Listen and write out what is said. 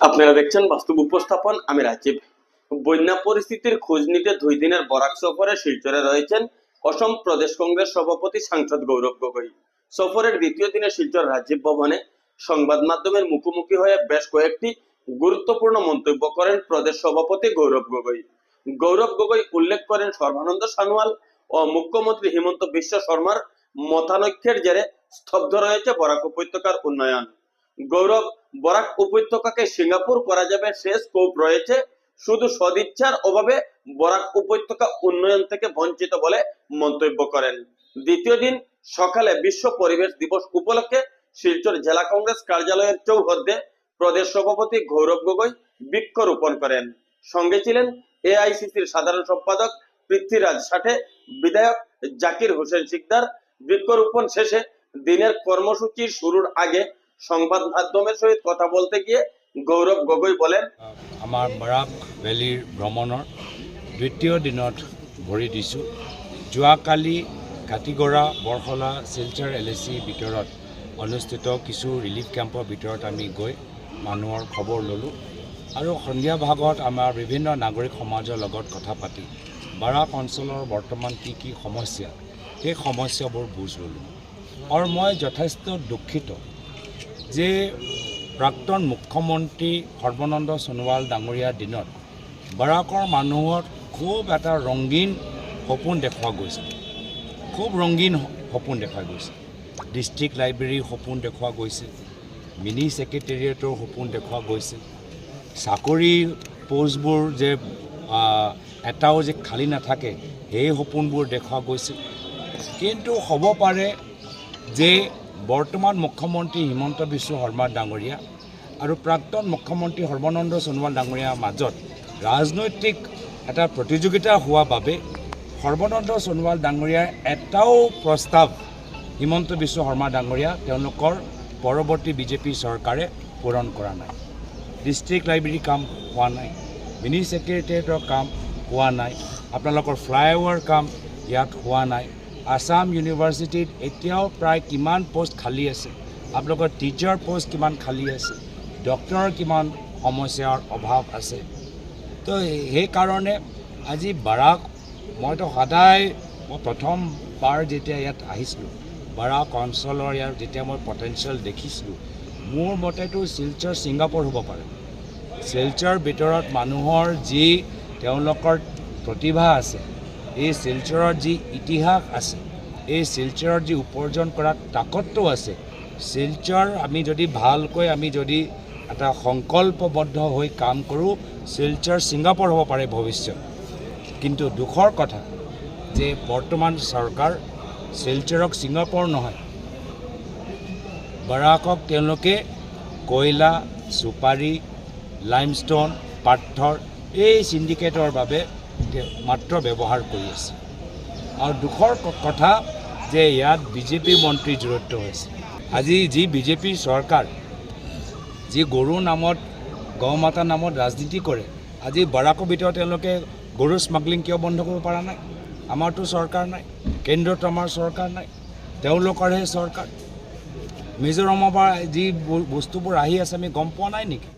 আপনারা দেখছেন বাস্তব উপস্থাপন। আমি রাজীব। বন্যা পরিস্থিতির খোঁজ নিতে দুই দিনের বরাক সফরে শিলচরে রয়েছেন অসম প্রদেশ কংগ্রেস সভাপতি সাংসদ গৌরব গগৈ। সফরের দ্বিতীয় দিনে শিলচর রাজীব ভবনে সংবাদ মাধ্যমের মুখোমুখি হয়ে বেশ কয়েকটি গুরুত্বপূর্ণ মন্তব্য করেন প্রদেশ সভাপতি গৌরব গগৈ। গৌরব গগৈ উল্লেখ করেন, সর্বানন্দ সানোয়াল ও মুখ্যমন্ত্রী হিমন্ত বিশ্ব শর্মার মতানৈক্যের জেরে স্তব্ধ রয়েছে বরাক উপত্যকার উন্নয়ন। গৌরব বরাক উপত্যকাকে সিঙ্গাপুর করা যাবে, সে স্কোপ রয়েছে। শুধু সদিচ্ছার অভাবে বরাক উপত্যকা উন্নয়ন থেকে বঞ্চিত বলে মন্তব্য করেন। দ্বিতীয় দিন সকালে বিশ্ব পরিবেশ দিবস উপলক্ষে শিলচর জেলা কংগ্রেস কার্যালয়ের চৌহদ্দে প্রদেশ সভাপতি গৌরব গগৈ বৃক্ষরোপণ করেন। সঙ্গে ছিলেন এআইসিসির সাধারণ সম্পাদক পৃথ্বীরাজ ষাটে বিধায়ক জাকির হোসেন শিকদার। বৃক্ষরোপণ শেষে দিনের কর্মসূচির শুরুর আগে সংবাদ মাধ্যমেৰ সহিত কথা বলতে গিয়ে গৌৰব গগৈ বলেন আমাৰ বৰাক ভেলীৰ ভ্ৰমণৰ দ্বিতীয় দিনত ভৰি দিছোঁ। কাতিগৰা বৰহলা শিলচৰ এল এ চি ভিতৰত অনুষ্ঠিত কিছু ৰিলিফ কেম্পৰ ভিতৰত আমি গৈ মানুহৰ খবৰ ল'লোঁ আৰু সন্ধিয়া ভাগত আমাৰ বিভিন্ন নাগৰিক সমাজৰ লগত কথা পাতি বাৰাক অঞ্চলৰ বৰ্তমান কি কি সমস্যা সেই সমস্যাবোৰ বুজ ল'লোঁ। আৰু মই যথেষ্ট দুখিত যে প্ৰাক্তন মুখ্যমন্ত্ৰী সৰ্বানন্দ সোণোৱাল ডাঙৰীয়াৰ দিনত বাৰাকৰ মানুহৰ খুব এটা ৰংগীন সপোন দেখুওৱা গৈছে। খুব ৰংগীন সপোন দেখুওৱা গৈছে। ডিষ্ট্ৰিক্ট লাইব্ৰেৰীৰ সপোন দেখুওৱা গৈছে। মিনি ছেক্ৰেটেৰিয়েটৰ সপোন দেখুওৱা গৈছে। চাকৰি পষ্টবোৰ যে এটাও যে খালী নাথাকে সেই সপোনবোৰ দেখুওৱা গৈছে। কিন্তু হ'ব পাৰে যে বৰ্তমান মুখ্যমন্ত্ৰী হিমন্ত বিশ্ব শৰ্মা ডাঙৰীয়া আৰু প্ৰাক্তন মুখ্যমন্ত্ৰী সৰ্বানন্দ সোণোৱাল ডাঙৰীয়াৰ মাজত ৰাজনৈতিক এটা প্ৰতিযোগিতা হোৱা বাবে সৰ্বানন্দ সোণোৱাল ডাঙৰীয়াৰ এটাও প্ৰস্তাৱ হিমন্ত বিশ্ব শৰ্মা ডাঙৰীয়া তেওঁলোকৰ পৰৱৰ্তী বিজেপি চৰকাৰে পূৰণ কৰা নাই। ডিষ্ট্ৰিক্ট লাইব্ৰেৰী কাম হোৱা নাই মিনি ছেক্ৰেটেৰিয়েটৰ কাম হোৱা নাই, আপোনালোকৰ ফ্লাইঅভাৰ কাম ইয়াত হোৱা নাই। আছাম ইউনিভাৰ্চিটিত এতিয়াও প্ৰায় কিমান পষ্ট খালী আছে? আপোনালোকৰ টিচাৰ পষ্ট কিমান খালী আছে? ডক্টৰৰ কিমান সমস্যাৰ অভাৱ আছে? তো সেইকাৰণে আজি বাৰাক মইতো সদায় মই প্ৰথমবাৰ যেতিয়া ইয়াত আহিছিলোঁ বাৰাক অঞ্চলৰ ইয়াৰ যেতিয়া মই পটেঞ্চিয়েল দেখিছিলোঁ মোৰ মতেতো শিলচৰ ছিংগাপুৰ হ'ব পাৰে। শিলচৰ ভিতৰত মানুহৰ যি তেওঁলোকৰ প্ৰতিভা আছে এই শিলচৰৰ যি ইতিহাস আছে, এই শিলচৰৰ যি উপাৰ্জন কৰা তাকতটো আছে, শিলচৰ আমি যদি ভালকৈ আমি যদি এটা সংকল্পবদ্ধ হৈ কাম কৰোঁ, শিলচৰ ছিংগাপুৰ হ'ব পাৰে ভৱিষ্যত। কিন্তু দুখৰ কথা, যে বৰ্তমান চৰকাৰ শিলচৰক ছিংগাপুৰ নহয়, বাৰাকক তেওঁলোকে কয়লা, চুপাৰী লাইমষ্টন পাথৰ, এই চিণ্ডিকেটৰ বাবে মাত্ৰ ব্যৱহাৰ কৰি আছে। আৰু দুখৰ কথা যে ইয়াত বিজেপি মন্ত্ৰী জড়িত হৈছে। আজি যি বিজেপি চৰকাৰ যি গৰুৰ নামত গৌ মাতা নামত ৰাজনীতি কৰে, আজি বাৰাকৰ ভিতৰত তেওঁলোকে গৰু স্মাগলিং কিয় বন্ধ কৰিব পৰা নাই? আমাৰতো চৰকাৰ নাই, কেন্দ্ৰত আমাৰ চৰকাৰ নাই, তেওঁলোকৰহে চৰকাৰ। মিজোৰামৰ পৰা যি বস্তুবোৰ আহি আছে, আমি গম পোৱা নাই নেকি?